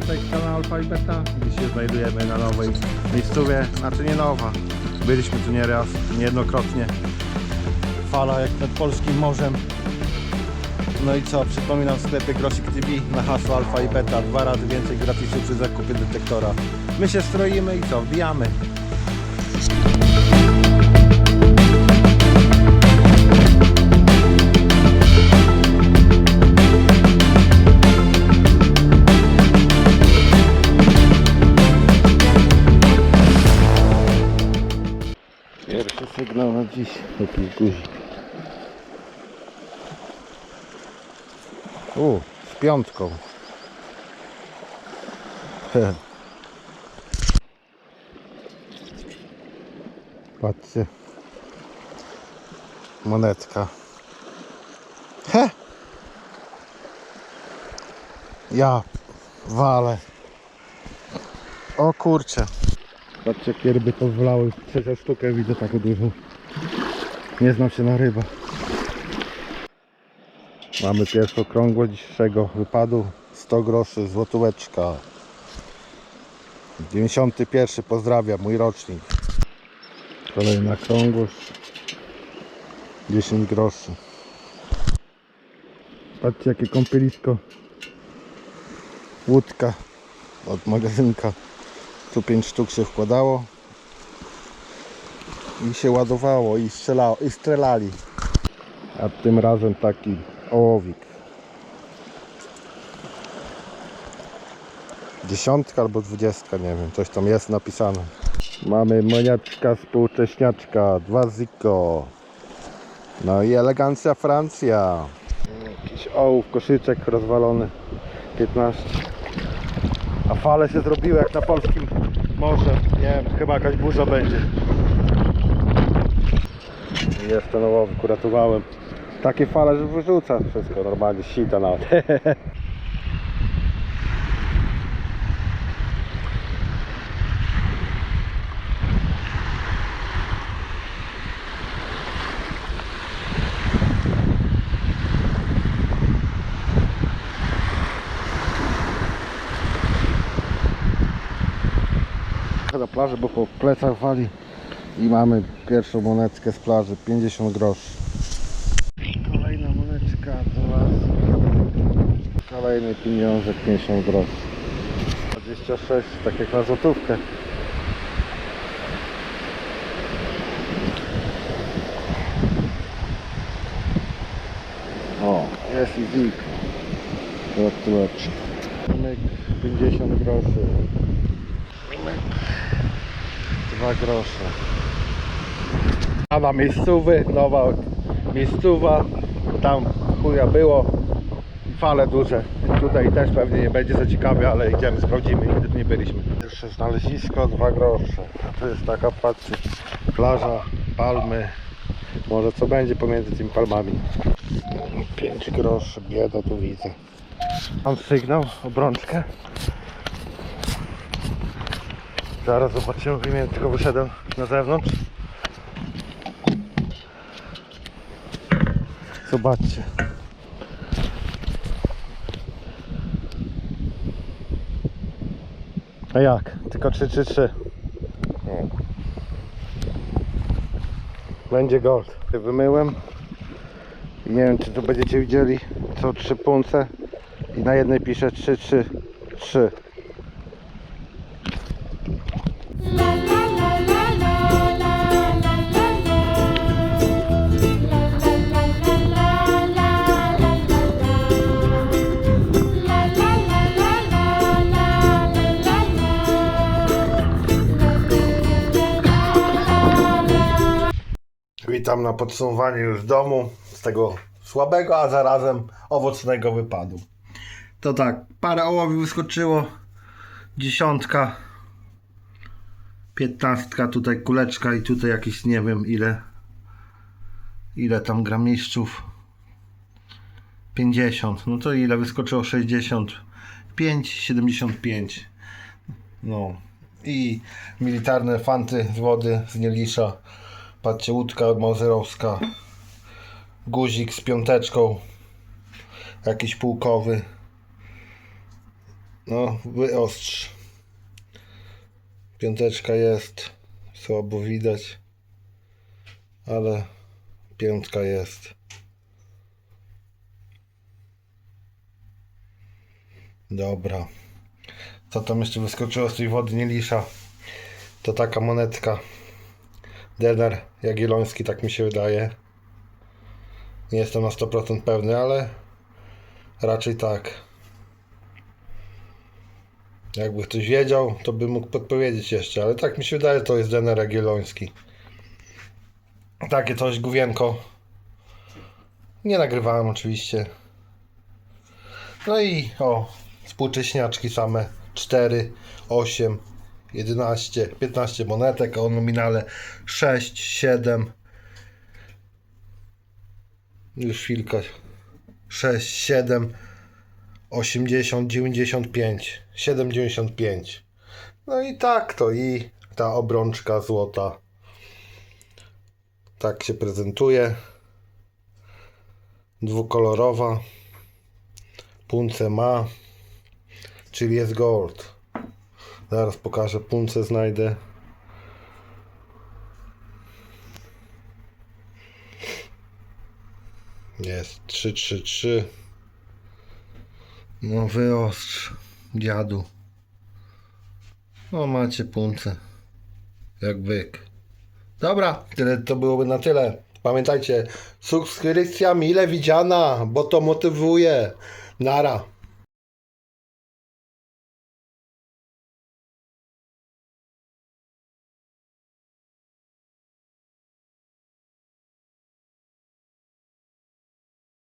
Bartek, kanał Alfa i Beta. Dziś się znajdujemy na nowej miejscowie, znaczy nie nowa. Byliśmy tu nieraz, niejednokrotnie. Fala jak nad polskim morzem. No i co, przypominam w sklepie Grosik TV na hasło Alfa i Beta. Dwa razy więcej gratisu przy zakupie detektora. My się stroimy i co, wbijamy. Dziś, jakiś guzik. U, z piątką. He. Patrzcie. Monetka. He! Ja walę. O kurczę. Patrzcie, jakie ryby to wlały. Trzecia sztukę widzę taką dużą. Nie znam się na rybach. Mamy pierwszą okrągłość dzisiejszego wypadu. 100 groszy, złotóweczka. 91. Pozdrawiam, mój rocznik. Kolejna okrągłość. 10 groszy. Patrzcie jakie kąpielisko. Łódka od magazynka. Tu 5 sztuk się wkładało. I się ładowało i, strzelało, i strzelali. A tym razem taki ołowik. Dziesiątka albo dwudziestka, nie wiem, coś tam jest napisane. Mamy moniaczka współcześniaczka, dwa ziko. No i elegancja Francja. Jakiś ołów, koszyczek rozwalony. 15. A fale się zrobiły jak na polskim morze. Nie wiem, chyba jakaś burza będzie. Jest ten ołowik, uratowałem. Takie fale, że wyrzuca wszystko normalnie, sita nawet. na plaży, bo po plecach wali i mamy pierwszą monetkę z plaży 50 groszy. Kolejna moneczka do Was. Kolejny pieniążek 50 groszy. 26, tak jak na złotówkę. O, jest i zik. Gratulacje. Myk 50 groszy. Myk. Dwa grosze. A na miejscowy, nowa miejscowa. Tam chuja było. Fale duże. Tutaj też pewnie nie będzie za ciekawie, ale idziemy, sprawdzimy. Nigdy nie byliśmy. Jeszcze znalezisko, dwa grosze. To jest taka, patrzcie, plaża, palmy. Może co będzie pomiędzy tymi palmami. 5 groszy, bieda tu widzę. Mam sygnał, obrączkę. Zaraz zobaczymy, tylko wyszedłem na zewnątrz. Zobaczcie. A jak? Tylko 3 3 3. Będzie gold. Wymyłem. I nie wiem czy tu będziecie widzieli co trzy punce i na jednej pisze 3 3 3. Witam na podsumowaniu już domu z tego słabego, a zarazem owocnego wypadu. To tak, parę ołowi wyskoczyło, dziesiątka, piętnastka, tutaj kuleczka i tutaj jakieś nie wiem ile, ile tam gramiszczów, 50, no to ile wyskoczyło? 65, 75, no i militarne fanty z wody z Nielisza Patrzcie, łódka mozerowska. Guzik z piąteczką. Jakiś pułkowy. No, wyostrz. Piąteczka jest. Słabo widać. Ale piątka jest. Dobra. Co tam jeszcze wyskoczyło z tej wody nie lisza? To taka monetka. Dener Jagielloński, tak mi się wydaje. Nie jestem na 100% pewny, ale raczej tak. Jakby ktoś wiedział, to by mógł podpowiedzieć jeszcze, ale tak mi się wydaje, to jest Dener Jagielloński. Takie coś, główienko. Nie nagrywałem oczywiście. No i o, współcześniaczki same. 4, 8, 11, 15 monetek o nominale 6, 7. Już chwilkę. 6, 7, 80, 95, 7,95. No i tak to i ta obrączka złota. Tak się prezentuje. Dwukolorowa. Punce ma. Czyli jest gold. Zaraz pokażę punce znajdę. Jest 333. No wyostrz, dziadu. No macie punce. Jak byk. Dobra, tyle to byłoby na tyle. Pamiętajcie, subskrypcja mile widziana, bo to motywuje. Nara.